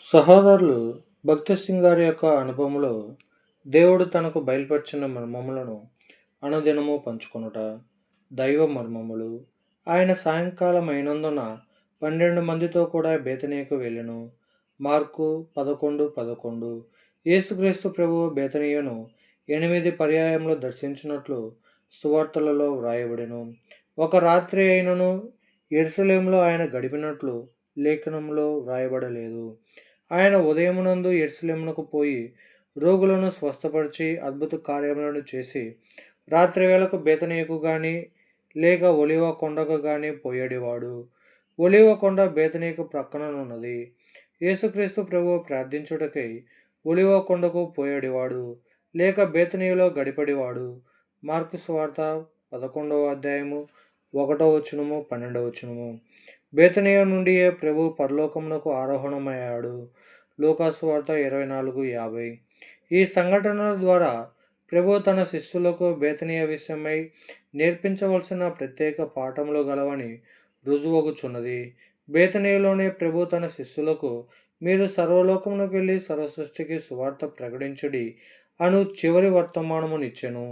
సహోదరులు భక్తి సింగ్ గారి యొక్క అనుభవంలో దేవుడు తనకు బయలుపరిచిన మర్మములను అనుదినము పంచుకొనుట దైవ మర్మములు. ఆయన సాయంకాలం అయినందున పన్నెండు మందితో కూడా బేతనీయకు వెళ్ళెను. మార్కు పదకొండు పదకొండు. యేసుక్రీస్తు ప్రభువు బేతనీయను ఎనిమిది పర్యాయంలో దర్శించినట్లు సువార్తలలో వ్రాయబడెను. ఒక రాత్రి అయినను ఎరుసలేంలో ఆయన గడిపినట్లు లేఖనంలో వ్రాయబడలేదు. ఆయన ఉదయమునందు ఎరుసలేమునకు పోయి రోగులను స్వస్థపరిచి అద్భుత కార్యములను చేసి రాత్రి వేళకు బేతనీయకు కానీ లేక ఒలివ కొండకు కానీ పోయేడివాడు. ఒలివ కొండ బేతనీయకు ప్రక్కననున్నది. యేసుక్రీస్తు ప్రభువు ప్రార్థించుటకై ఒలివ కొండకు పోయేడివాడు లేక బేతనీయులో గడిపడివాడు. మార్కు స్వార్త పదకొండవ అధ్యాయము ఒకటో వచనము పన్నెండవ వచనము. బేతనీయ నుండి ప్రభు పరలోకమునకు ఆరోహణమయ్యాడు? లోకాసు వార్త ఇరవై నాలుగు యాభై. ఈ సంఘటనల ద్వారా ప్రభు తన శిష్యులకు బేతనీయ విషయమై నేర్పించవలసిన ప్రత్యేక పాఠములు గలవని రుజువగుచున్నది. బేతనీయలోనే ప్రభు తన శిష్యులకు మీరు సర్వలోకమునకు వెళ్ళి సర్వసృష్టికి సువార్త ప్రకటించుడి అను చివరి వర్తమానమునిచ్చెను.